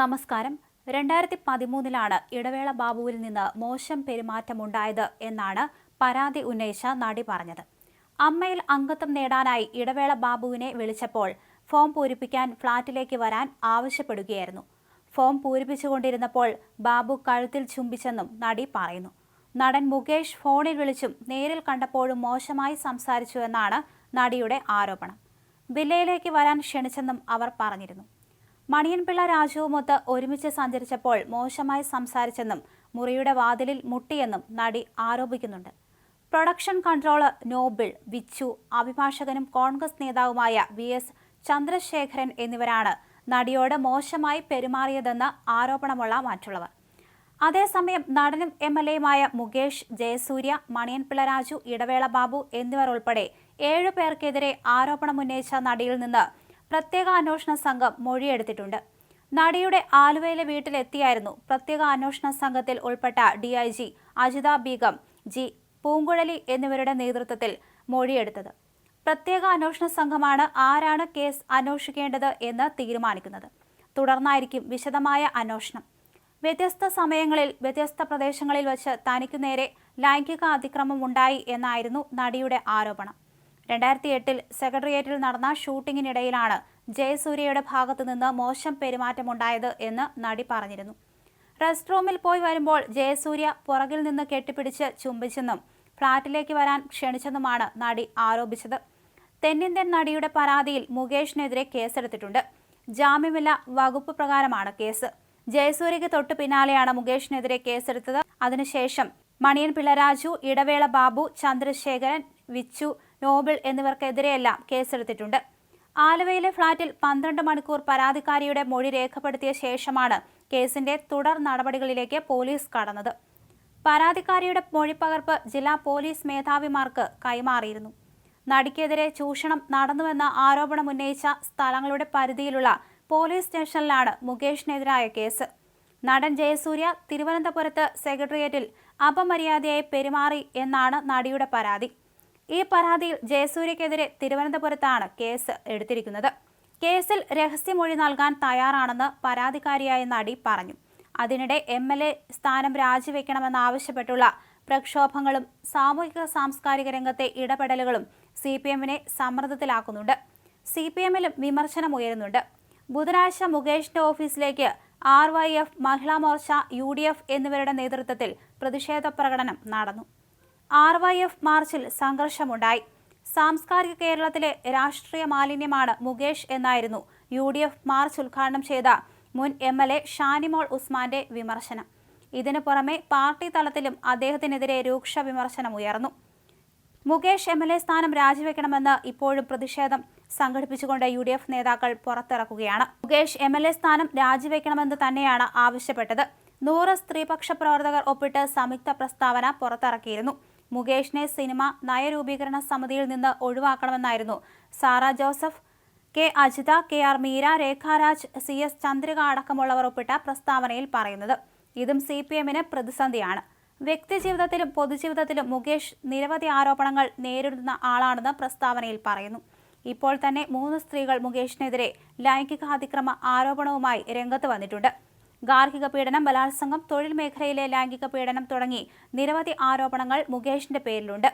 നമസ്കാരം. രണ്ടായിരത്തി പതിമൂന്നിലാണ് ഇടവേള ബാബുവിൽ നിന്ന് മോശം പെരുമാറ്റമുണ്ടായത് എന്നാണ് പരാതി ഉന്നയിച്ച നടി പറഞ്ഞത്. അമ്മയിൽ അംഗത്വം നേടാനായി ഇടവേള ബാബുവിനെ വിളിച്ചപ്പോൾ ഫോം പൂരിപ്പിക്കാൻ ഫ്ളാറ്റിലേക്ക് വരാൻ ആവശ്യപ്പെടുകയായിരുന്നു. ഫോം പൂരിപ്പിച്ചുകൊണ്ടിരുന്നപ്പോൾ ബാബു കഴുത്തിൽ ചുംബിച്ചെന്നും നടി പറയുന്നു. നടൻ മുകേഷ് ഫോണിൽ വിളിച്ചും നേരിൽ കണ്ടപ്പോഴും മോശമായി സംസാരിച്ചു എന്നാണ് നടിയുടെ ആരോപണം. വില്ലയിലേക്ക് വരാൻ ക്ഷണിച്ചെന്നും അവർ പറഞ്ഞിരുന്നു. മണിയൻപിള്ള രാജുവുമൊത്ത് ഒരുമിച്ച് സഞ്ചരിച്ചപ്പോൾ മോശമായി സംസാരിച്ചെന്നും മുറിയുടെ വാതിലിൽ മുട്ടിയെന്നും നടി ആരോപിക്കുന്നുണ്ട്. പ്രൊഡക്ഷൻ കൺട്രോളർ നോബിൾ വിച്ചു അഭിഭാഷകനും കോൺഗ്രസ് നേതാവുമായ വി എസ് ചന്ദ്രശേഖരൻ എന്നിവരാണ് നടിയോട് മോശമായി പെരുമാറിയതെന്ന ആരോപണമുള്ള മറ്റുള്ളവർ. അതേസമയം നടനും എം എൽ എയുമായ മുകേഷ് ജയസൂര്യ മണിയൻപിള്ള രാജു ഇടവേള ബാബു എന്നിവർ ഉൾപ്പെടെ ഏഴു പേർക്കെതിരെ ആരോപണമുന്നയിച്ച നടിയിൽ നിന്ന് പ്രത്യേക അന്വേഷണ സംഘം മൊഴിയെടുത്തിട്ടുണ്ട്. നടിയുടെ ആലുവയിലെ വീട്ടിലെത്തിയായിരുന്നു പ്രത്യേക അന്വേഷണ സംഘത്തിൽ ഉൾപ്പെട്ട D I G Ajitha Begum G Poonkuzhali എന്നിവരുടെ നേതൃത്വത്തിൽ മൊഴിയെടുത്തത്. പ്രത്യേക അന്വേഷണ സംഘമാണ് ആരാണ് കേസ് അന്വേഷിക്കേണ്ടത് എന്ന് തീരുമാനിക്കുന്നത്. തുടർന്നായിരിക്കും വിശദമായ അന്വേഷണം. വ്യത്യസ്ത സമയങ്ങളിൽ വ്യത്യസ്ത പ്രദേശങ്ങളിൽ വച്ച് തനിക്കു നേരെ ലൈംഗിക അതിക്രമം ഉണ്ടായി എന്നായിരുന്നു നടിയുടെ ആരോപണം. രണ്ടായിരത്തി എട്ടിൽ സെക്രട്ടേറിയറ്റിൽ നടന്ന ഷൂട്ടിങ്ങിനിടയിലാണ് ജയസൂര്യയുടെ ഭാഗത്തു നിന്ന് മോശം പെരുമാറ്റമുണ്ടായത് എന്ന് നടി പറഞ്ഞിരുന്നു. റെസ്റ്റ് റൂമിൽ പോയി വരുമ്പോൾ ജയസൂര്യ പുറകിൽ നിന്ന് കെട്ടിപ്പിടിച്ച് ചുംബിച്ചെന്നും ഫ്ളാറ്റിലേക്ക് വരാൻ ക്ഷണിച്ചെന്നുമാണ് നടി ആരോപിച്ചത്. തെന്നിന്ത്യൻ നടിയുടെ പരാതിയിൽ മുകേഷിനെതിരെ കേസെടുത്തിട്ടുണ്ട്. ജാമ്യമില്ല വകുപ്പ് പ്രകാരമാണ് കേസ്. ജയസൂര്യയ്ക്ക് തൊട്ടു പിന്നാലെയാണ് മുകേഷിനെതിരെ കേസെടുത്തത്. അതിനുശേഷം മണിയൻ പിള്ളരാജു ഇടവേള ബാബു ചന്ദ്രശേഖരൻ വിച്ചു നോബിൾ എന്നിവർക്കെതിരെയെല്ലാം കേസെടുത്തിട്ടുണ്ട്. ആലുവയിലെ ഫ്ളാറ്റിൽ പന്ത്രണ്ട് മണിക്കൂർ പരാതിക്കാരിയുടെ മൊഴി രേഖപ്പെടുത്തിയ ശേഷമാണ് കേസിന്റെ തുടർ നടപടികളിലേക്ക് പോലീസ് കടന്നത്. പരാതിക്കാരിയുടെ മൊഴിപ്പകർപ്പ് ജില്ലാ പോലീസ് മേധാവിമാർക്ക് കൈമാറിയിരുന്നു. നടിക്കെതിരെ ചൂഷണം നടന്നുവെന്ന ആരോപണം ഉന്നയിച്ച സ്ഥലങ്ങളുടെ പരിധിയിലുള്ള പോലീസ് സ്റ്റേഷനിലാണ് മുകേഷിനെതിരായ കേസ്. നടൻ ജയസൂര്യ തിരുവനന്തപുരത്ത് സെക്രട്ടേറിയറ്റിൽ അപമര്യാദയായി പെരുമാറി എന്നാണ് നടിയുടെ പരാതി. ഈ പരാതിയിൽ ജയസൂര്യക്കെതിരെ തിരുവനന്തപുരത്താണ് കേസ് എടുത്തിരിക്കുന്നത്. കേസിൽ രഹസ്യമൊഴി നൽകാൻ തയ്യാറാണെന്ന് പരാതിക്കാരിയായ നടി പറഞ്ഞു. അതിനിടെ എം എൽ എ സ്ഥാനം രാജിവെക്കണമെന്നാവശ്യപ്പെട്ടുള്ള പ്രക്ഷോഭങ്ങളും സാമൂഹിക സാംസ്കാരിക രംഗത്തെ ഇടപെടലുകളും സി പി എമ്മിനെ സമ്മർദ്ദത്തിലാക്കുന്നുണ്ട്. സി പി എമ്മിലും വിമർശനമുയരുന്നുണ്ട് ബുധനാഴ്ച മുകേഷിന്റെ ഓഫീസിലേക്ക് R Y F Mahila Morcha U D F എന്നിവരുടെ നേതൃത്വത്തിൽ പ്രതിഷേധ പ്രകടനം നടന്നു. ആർ വൈ എഫ് മാർച്ചിൽ സംഘർഷമുണ്ടായി. സാംസ്കാരിക കേരളത്തിലെ രാഷ്ട്രീയ മാലിന്യമാണ് മുകേഷ് എന്നായിരുന്നു യു ഡി എഫ് മാർച്ച് ഉദ്ഘാടനം ചെയ്ത മുൻ എം എൽ എ ഷാനിമോൾ ഉസ്മാന്റെ വിമർശനം. ഇതിനു പുറമെ പാർട്ടി തലത്തിലും അദ്ദേഹത്തിനെതിരെ രൂക്ഷ വിമർശനം ഉയർന്നു. മുകേഷ് എം എൽ എ സ്ഥാനം രാജിവെക്കണമെന്ന് ഇപ്പോഴും പ്രതിഷേധം സംഘടിപ്പിച്ചുകൊണ്ട് യു ഡി എഫ് നേതാക്കൾ പുറത്തിറക്കുകയാണ്. മുകേഷ് എം എൽ എ സ്ഥാനം രാജിവെക്കണമെന്ന് തന്നെയാണ് ആവശ്യപ്പെട്ടത്. നൂറ് സ്ത്രീപക്ഷ പ്രവർത്തകർ ഒപ്പിട്ട് സംയുക്ത പ്രസ്താവന പുറത്തിറക്കിയിരുന്നു. മുകേഷിനെ സിനിമ നയരൂപീകരണ സമിതിയിൽ നിന്ന് ഒഴിവാക്കണമെന്നായിരുന്നു. Sara Joseph K Ajitha K R Meera Rekharaj C S Chandrika അടക്കമുള്ളവർ ഒപ്പിട്ട പ്രസ്താവനയിൽ പറയുന്നത് ഇതും സി പി എമ്മിന് പ്രതിസന്ധിയാണ്. വ്യക്തിജീവിതത്തിലും പൊതുജീവിതത്തിലും മുകേഷ് നിരവധി ആരോപണങ്ങൾ നേരിടുന്ന ആളാണെന്ന് പ്രസ്താവനയിൽ പറയുന്നു. ഇപ്പോൾ തന്നെ മൂന്ന് സ്ത്രീകൾ മുകേഷിനെതിരെ ലൈംഗികാതിക്രമ ആരോപണവുമായി രംഗത്ത് വന്നിട്ടുണ്ട്. ഗാർഹിക പീഡനം ബലാത്സംഗം തൊഴിൽ മേഖലയിലെ ലൈംഗിക പീഡനം തുടങ്ങി നിരവധി ആരോപണങ്ങൾ മുകേഷിന്റെ പേരിലുണ്ട്.